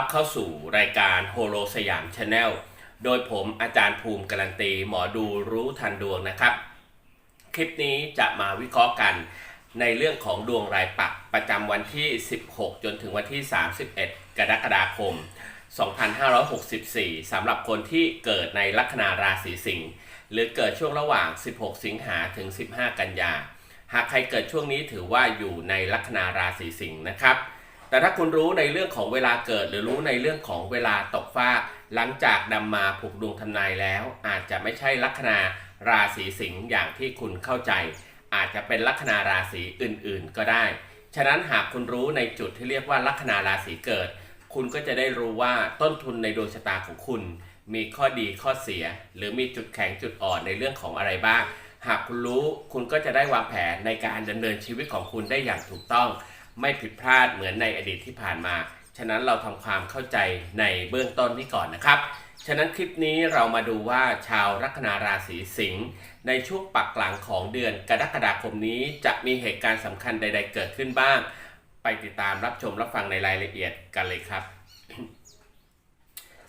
รับเข้าสู่รายการโฮโลสยามชาแนล โดยผมอาจารย์ภูมิการันตี หมอดูรู้ทันดวงนะครับ คลิปนี้จะมาวิเคราะห์กันในเรื่องของดวงรายปักประจำวันที่ 16 จนถึงวันที่ 31 กรกฎาคม 2564 สำหรับคนที่เกิดในลัคนาราศีสิงห์หรือเกิดช่วงระหว่าง 16 สิงหาถึง 15 กันยา หากใครเกิดช่วงนี้ถือว่าอยู่ในลัคนาราศีสิงห์นะครับ แต่ถ้าคุณรู้ในเรื่องของเวลาเกิด หรือรู้ในเรื่องของเวลาตกฟ้า หลังจากนำมาผูกดวงทำนายแล้ว อาจจะไม่ใช่ลัคนาราศีสิงห์อย่างที่คุณเข้าใจ อาจจะเป็นลัคนาราศีอื่นๆ ก็ได้ ฉะนั้นหากคุณรู้ในจุดที่เรียกว่าลัคนาราศีเกิด คุณก็จะได้รู้ว่าต้นทุนในดวงชะตาของคุณ มีข้อดีข้อเสีย หรือมีจุดแข็งจุดอ่อนในเรื่องของอะไรบ้าง หากคุณรู้คุณก็จะได้วางแผนในการดำเนินชีวิตของคุณได้อย่างถูกต้อง ไม่ผิดพลาดเหมือนในอดีตที่ผ่านมา ฉะนั้นเราทำความเข้าใจในเบื้องต้นนี้ก่อนนะครับ ฉะนั้นคลิปนี้เรามาดูว่าชาวลัคนาราศีสิงห์ในช่วงปักหลังของเดือนกรกฎาคมนี้จะมีเหตุการณ์สำคัญใด ๆ เกิดขึ้นบ้าง ไปติดตามรับชมรับฟังในรายละเอียดกันเลยครับ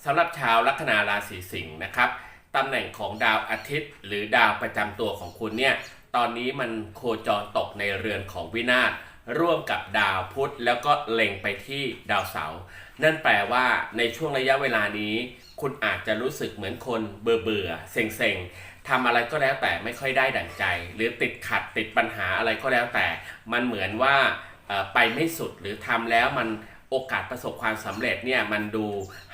สำหรับชาวลัคนาราศีสิงห์นะครับตำแหน่งของดาวอาทิตย์ หรือดาวประจำตัวของคุณเนี่ยตอนนี้มันโคจรตกในเรือนของวินาศ ร่วมกับดาวพุธแล้วก็เล็งไปที่ดาวเสาร์นั่นแปลว่าในช่วงระยะเวลานี้ คุณอาจจะรู้สึกเหมือนคนเบื่อเบื่อเซ็งเซ็งทำอะไรก็แล้วแต่ไม่ค่อยได้ดั่งใจ หรือติดขัดติดปัญหาอะไรก็แล้วแต่ มันเหมือนว่าไปไม่สุดหรือทำแล้วมันโอกาสประสบความสำเร็จเนี่ยมันดู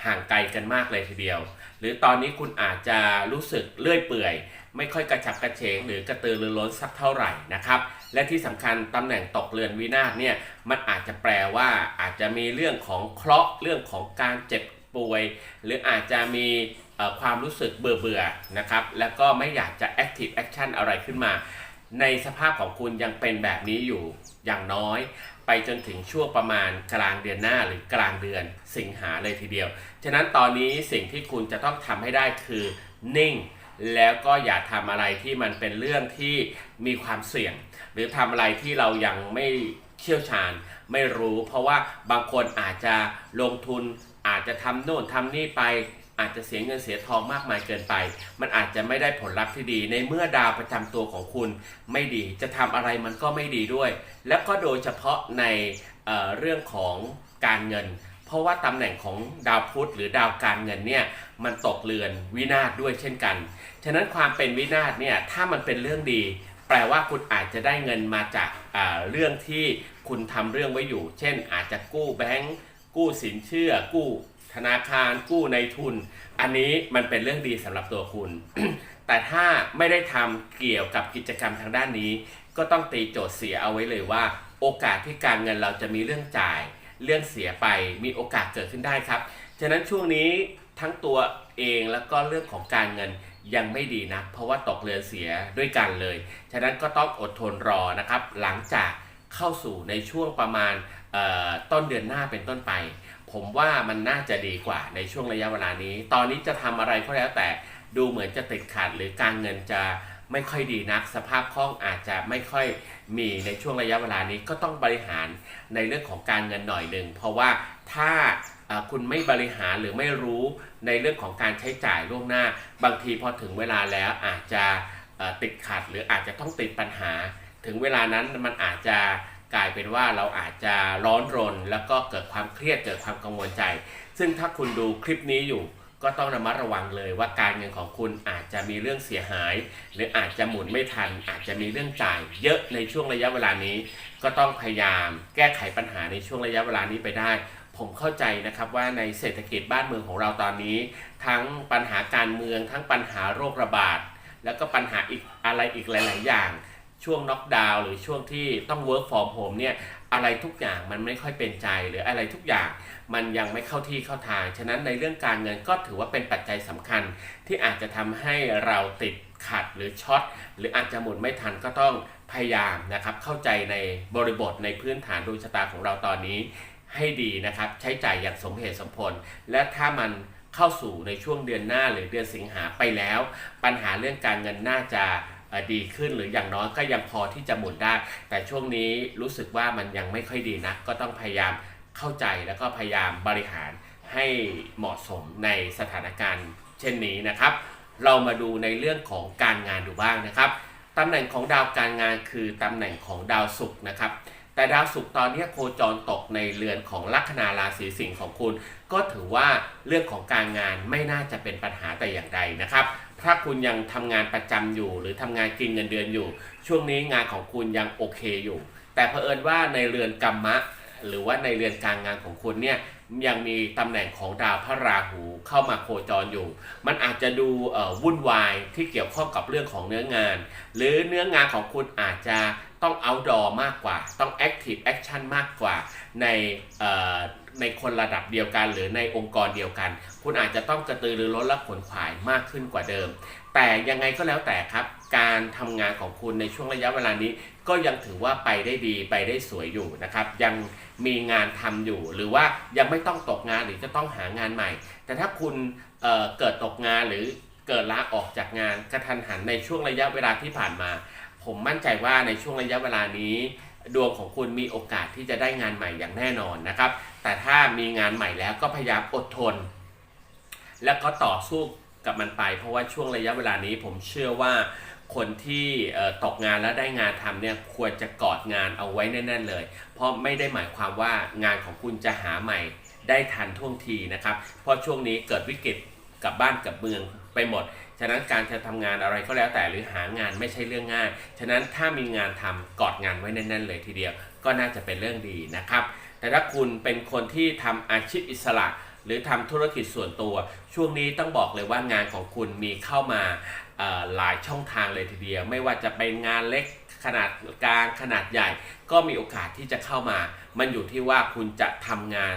ห่างไกลกันมากเลยทีเดียว หรือตอนนี้คุณอาจจะรู้สึกเลื่อยเปื่อย ไม่ค่อยกระฉับกระเฉงหรือกระตือรือร้นสักเท่าไหร่นะครับ และที่สำคัญตำแหน่งตกเรือนวินาศเนี่ยมันอาจจะแปลว่าอาจจะมีเรื่องของเคราะห์เรื่องของการเจ็บป่วย หรืออาจจะมีความรู้สึกเบื่อเบื่อๆนะครับ แล้วก็ไม่อยากจะ active action อะไรขึ้นมา ในสภาพของคุณยังเป็นแบบนี้อยู่อย่างน้อยไปจนถึงช่วงประมาณกลางเดือนหน้าหรือกลางเดือนสิงหาเลยทีเดียว ฉะนั้นตอนนี้สิ่งที่คุณจะต้องทำให้ได้คือนิ่ง แล้วก็อย่าทำอะไรที่มันเป็นเรื่องที่มีความเสี่ยง หรือทำอะไรที่เรายังไม่เชี่ยวชาญไม่รู้ เพราะว่าบางคนอาจจะลงทุนอาจจะทำโน่นทำนี่ไป อาจจะเสียเงินเสียทองมากมายเกินไป มันอาจจะไม่ได้ผลลัพธ์ที่ดี ในเมื่อดาวประจำตัวของคุณไม่ดี จะทำอะไรมันก็ไม่ดีด้วย และก็โดยเฉพาะในเเรื่องของการเงิน เพราะว่าตำแหน่งของดาวพุธหรือดาวการเงินเนี่ยมันตกเรือนวินาศด้วยเช่นกัน ฉะนั้นความเป็นวินาศเนี่ยถ้ามันเป็นเรื่องดี แปลว่าคุณอาจจะได้เงินมาจากเรื่องที่คุณทำเรื่องไว้อยู่ เช่น อาจจะกู้แบงก์กู้สินเชื่อ กู้ธนาคาร กู้ในทุน อันนี้มันเป็นเรื่องดีสำหรับตัวคุณ แต่ถ้าไม่ได้ทำเกี่ยวกับกิจกรรมทางด้านนี้ ก็ต้องตีโจทย์เสียเอาไว้เลยว่า โอกาสที่การเงินเราจะมีเรื่องจ่าย เรื่องเสียไปมีโอกาสเกิดขึ้นได้ครับ ฉะนั้นช่วงนี้ ทั้งตัวเองแล้วก็เรื่องของการเงินยังไม่ดีนะ เพราะว่าตกเรือเสียด้วยกันเลย ฉะนั้นก็ต้องอดทนรอนะครับ หลังจากเข้าสู่ในช่วงประมาณต้นเดือนหน้าเป็นต้นไป ผมว่ามันน่าจะดีกว่าในช่วงระยะเวลานี้ ตอนนี้จะทำอะไรก็แล้วแต่ดูเหมือนจะติดขัดหรือการเงินจะ ไม่ค่อยดีนัก สภาพคล่องอาจจะไม่ค่อยมีในช่วงระยะเวลานี้ก็ต้องบริหารในเรื่องของการเงินหน่อยหนึ่งเพราะว่าถ้าคุณไม่บริหารหรือไม่รู้ในเรื่องของการใช้จ่ายล่วงหน้า บางทีพอถึงเวลาแล้วอาจจะติดขัด หรืออาจจะต้องติดปัญหา ถึงเวลานั้นมันอาจจะกลายเป็นว่าเราอาจจะร้อนรน แล้วก็เกิดความเครียดเกิดความกังวลใจ ซึ่งถ้าคุณดูคลิปนี้อยู่ ก็ต้องระมัดระวังเลยว่าการเงินของคุณอาจจะมีเรื่องเสียหาย หรืออาจจะหมุนไม่ทัน อาจจะมีเรื่องจ่ายเยอะในช่วงระยะเวลานี้ ก็ต้องพยายามแก้ไขปัญหาในช่วงระยะเวลานี้ไปได้ ผมเข้าใจนะครับว่าในเศรษฐกิจบ้านเมืองของเราตอนนี้ ทั้งปัญหาการเมือง ทั้งปัญหาโรคระบาด แล้วก็ปัญหาอีกอะไรอีกหลาย ๆ อย่างช่วงน็อกดาวน์หรือช่วงที่ต้อง work from home เนี่ย อะไรทุกอย่างมันไม่ค่อยเป็นใจหรืออะไรทุกอย่างมันยังไม่เข้าที่เข้าทาง ฉะนั้นในเรื่องการเงินก็ถือว่าเป็นปัจจัยสำคัญ ที่อาจจะทำให้เราติดขัดหรือช็อตหรืออาจจะหมุนไม่ทันก็ต้องพยายามนะครับ เข้าใจในบริบทในพื้นฐานดวงชะตาของเราตอนนี้ให้ดีนะครับ ใช้จ่ายอย่างสมเหตุสมผล และถ้ามันเข้าสู่ในช่วงเดือนหน้าหรือเดือนสิงหาไปแล้ว ปัญหาเรื่องการเงินน่าจะ ดีขึ้นหรืออย่างน้อยก็ยังพอที่จะหมุนได้ แต่ช่วงนี้รู้สึกว่ามันยังไม่ค่อยดีนะก็ต้องพยายามเข้าใจแล้วก็พยายามบริหารให้เหมาะสมในสถานการณ์เช่นนี้นะครับ เรามาดูในเรื่องของการงานดูบ้างนะครับตำแหน่งของดาวการงานคือตำแหน่งของดาวศุกร์นะครับ แต่ดาวศุกร์ตอนนี้โคจรตกในเรือนของลัคนาราศีสิงห์ของคุณ ก็ถือว่าเรื่องของการงานไม่น่าจะเป็นปัญหาแต่อย่างใดนะครับ ถ้าคุณยังทำงานประจำอยู่ หรือทำงานกินเงินเดือนอยู่ ช่วงนี้งานของคุณยังโอเคอยู่ แต่เผอิญว่าในเรือนกรรมะ หรือว่าในเรือนการงานของคุณเนี่ยยังมีตำแหน่งของดาวพระราหูเข้ามาโคจรอยู่ มันอาจจะดูวุ่นวายที่เกี่ยวข้องกับเรื่องของเนื้องาน หรือเนื้องานของคุณอาจจะต้อง outdoor มากกว่า ต้อง active action มากกว่าใน ในคนระดับเดียวกัน หรือในองค์กรเดียวกัน คุณอาจจะต้องกระตือรือร้นและขวนขวายมากขึ้นกว่าเดิม แต่ยังไงก็แล้วแต่ครับ การทำงานของคุณในช่วงระยะเวลานี้ ก็ยังถือว่าไปได้ดีไปได้สวยอยู่นะครับ ยังมีงานทำอยู่ หรือว่ายังไม่ต้องตกงานหรือจะต้องหางานใหม่ แต่ถ้าคุณเเกิดตกงานหรือเกิดลาออกจากงานกระทันหันในช่วงระยะเวลาที่ผ่านมา ผมมั่นใจว่าในช่วงระยะเวลานี้ ดวงของคุณมีโอกาสที่จะได้งานใหม่อย่างแน่นอนนะครับ แต่ถ้ามีงานใหม่แล้วก็พยายามอดทน แล้วก็ต่อสู้กับมันไป เพราะว่าช่วงระยะเวลานี้ผมเชื่อว่าคนที่ตกงานแล้วได้งานทำเนี่ยควรจะกอดงานเอาไว้แน่นๆเลย เพราะไม่ได้หมายความว่างานของคุณจะหาใหม่ได้ทันท่วงทีนะครับ เพราะช่วงนี้เกิดวิกฤตกับบ้านกับเมืองไปหมด ฉะนั้นการจะทำงานอะไรก็แล้วแต่หรือหางานไม่ใช่เรื่องง่าย ฉะนั้นถ้ามีงานทำกอดงานไว้แน่นๆเลยทีเดียว ก็น่าจะเป็นเรื่องดีนะครับ แต่ถ้าคุณเป็นคนที่ทำอาชีพอิสระ หรือทำธุรกิจส่วนตัว ช่วงนี้ต้องบอกเลยว่างานของคุณมีเข้ามาหลายช่องทางเลยทีเดียว ไม่ว่าจะเป็นงานเล็กขนาดกลางขนาดใหญ่ ก็มีโอกาสที่จะเข้ามา มันอยู่ที่ว่าคุณจะทำงาน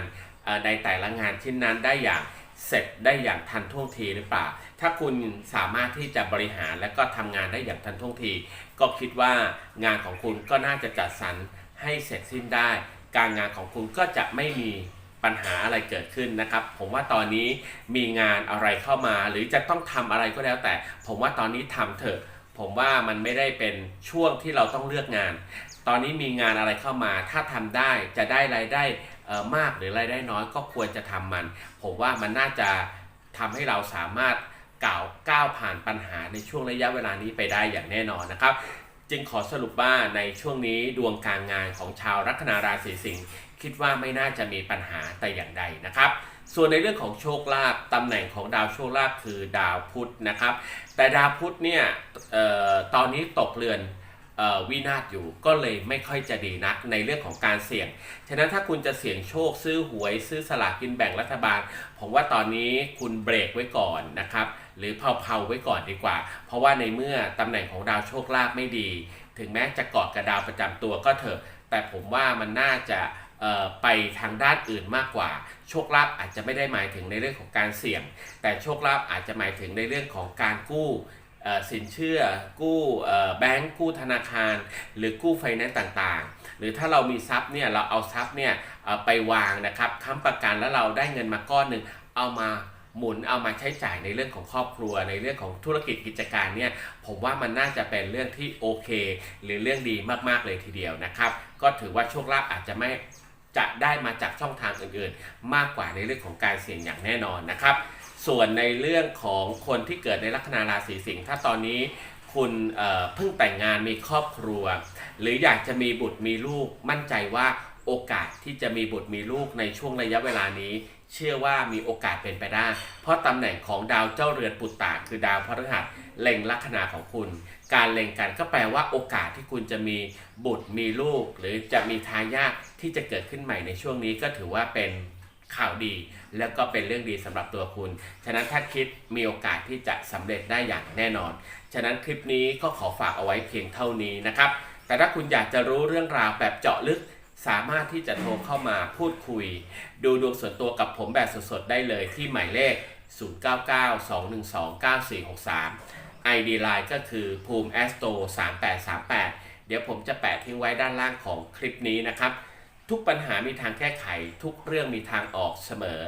ในแต่ละงานชิ้นนั้นได้อย่าง เสร็จได้อย่างทันท่วงทีหรือเปล่า ถ้าคุณสามารถที่จะบริหารและก็ทำงานได้อย่างทันท่วงที ก็คิดว่างานของคุณก็น่าจะจัดสรรให้เสร็จสิ้นได้ การงานของคุณก็จะไม่มีปัญหาอะไรเกิดขึ้นนะครับ ผมว่าตอนนี้มีงานอะไรเข้ามา หรือจะต้องทำอะไรก็แล้วแต่ ผมว่าตอนนี้ทำเถอะ ผมว่ามันไม่ได้เป็นช่วงที่เราต้องเลือกงาน ตอนนี้มีงานอะไรเข้ามา ถ้าทำได้จะได้รายได้ มากหรือรายได้น้อยก็ควรจะทำมัน ผมว่ามันน่าจะทำให้เราสามารถก้าวก้าวผ่านปัญหาในช่วงระยะเวลานี้ไปได้อย่างแน่นอนนะครับ จึงขอสรุปว่าในช่วงนี้ดวงการงานของชาวลัคนาราศีสิงห์คิดว่าไม่น่าจะมีปัญหาแต่อย่างใดนะครับ ส่วนในเรื่องของโชคลาภตำแหน่งของดาวโชคลาภคือดาวพุธนะครับ แต่ดาวพุธเนี่ยออตอนนี้ตกเรือน วินาศอยู่ก็เลยไม่ค่อยจะดีนักในเรื่องของการเสี่ยง ฉะนั้นถ้าคุณจะเสี่ยงโชคซื้อหวยซื้อสลากกินแบ่งรัฐบาล ผมว่าตอนนี้คุณเบรกไว้ก่อนนะครับ หรือเผาๆไว้ก่อนดีกว่า เพราะว่าในเมื่อตำแหน่งของดาวโชคลาภไม่ดี ถึงแม้จะเกาะกับดาวประจำตัวก็เถอะ แต่ผมว่ามันน่าจะไปทางด้านอื่นมากกว่า โชคลาภอาจจะไม่ได้หมายถึงในเรื่องของการเสี่ยง แต่โชคลาภอาจจะหมายถึงในเรื่องของการกู้ สินเชื่อกู้แบงก์กู้ธนาคาร หรือกู้ไฟแนนซ์ต่างๆ หรือถ้าเรามีทรัพย์เนี่ยเราเอาทรัพย์เนี่ยไปวางนะครับค้ำประกันแล้วเราได้เงินมาก้อนหนึ่งเอามาหมุนเอามาใช้จ่ายในเรื่องของครอบครัว ในเรื่องของธุรกิจกิจการเนี่ยผมว่ามันน่าจะเป็นเรื่องที่โอเค หรือเรื่องดีมากๆเลยทีเดียวนะครับ ก็ถือว่าโชคลาภอาจจะไม่จะได้มาจากช่องทางอื่นๆ มากกว่าในเรื่องของการเสี่ยงอย่างแน่นอนนะครับ ส่วนในเรื่องของคนที่เกิดในลัคนาราศีสิงห์ถ้าตอนนี้คุณเพิ่งแต่งงานมีครอบครัว หรืออยากจะมีบุตรมีลูกมั่นใจว่าโอกาสที่จะมีบุตรมีลูกในช่วงระยะเวลานี้ เชื่อว่ามีโอกาสเป็นไปได้ เพราะตำแหน่งของดาวเจ้าเรือนปุตตะคือดาวพฤหัสเล็งลัคนาของคุณ การเล็งกันก็แปลว่าโอกาสที่คุณจะมีบุตรมีลูก หรือจะมีทายาทที่จะเกิดขึ้นใหม่ในช่วงนี้ก็ถือว่าเป็น ข่าวดี แล้วก็เป็นเรื่องดีสำหรับตัวคุณ ฉะนั้นถ้าคิดมีโอกาสที่จะสำเร็จได้อย่างแน่นอน ฉะนั้นคลิปนี้ก็ขอฝากเอาไว้เพียงเท่านี้นะครับ แต่ถ้าคุณอยากจะรู้เรื่องราวแบบเจาะลึกสามารถที่จะโทรเข้ามาพูดคุย ดูดวงส่วนตัวกับผมแบบสดๆได้เลยที่หมายเลข 0992129463 ID Line ก็คือภูมิ a s t r o 3838 เดี๋ยวผมจะแปะทิ้งไว้ด้านล่างของคลิปนี้นะครับ ทุกปัญหามีทางแก้ไข ทุกเรื่องมีทางออกเสมอ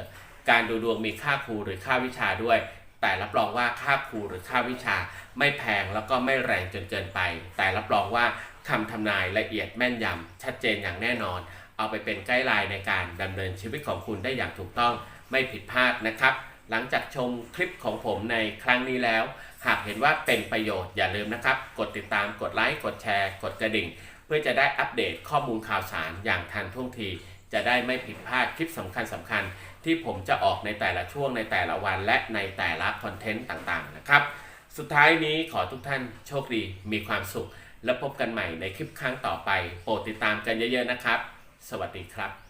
การดูดวงมีค่าครูหรือค่าวิชาด้วย แต่รับรองว่าค่าครูหรือค่าวิชา ไม่แพงแล้วก็ไม่แรงจนเกินไป แต่รับรองว่าคำทำนายละเอียดแม่นยำชัดเจนอย่างแน่นอน เอาไปเป็นไกด์ไลน์ในการดำเนินชีวิตของคุณได้อย่างถูกต้องไม่ผิดพลาดนะครับ หลังจากชมคลิปของผมในครั้งนี้แล้ว หากเห็นว่าเป็นประโยชน์อย่าลืมนะครับ กดติดตามกดไลค์กดแชร์ กดกระดิ่ง เพื่อจะได้อัปเดตข้อมูลข่าวสารอย่างทันท่วงที จะได้ไม่ผิดพลาดคลิปสำคัญสำคัญๆที่ผมจะออกในแต่ละช่วงในแต่ละวันและในแต่ละคอนเทนต์ต่างๆนะครับ สุดท้ายนี้ขอทุกท่านโชคดีมีความสุข และพบกันใหม่ในคลิปครั้งต่อไป โปรดติดตามกันเยอะๆนะครับ สวัสดีครับ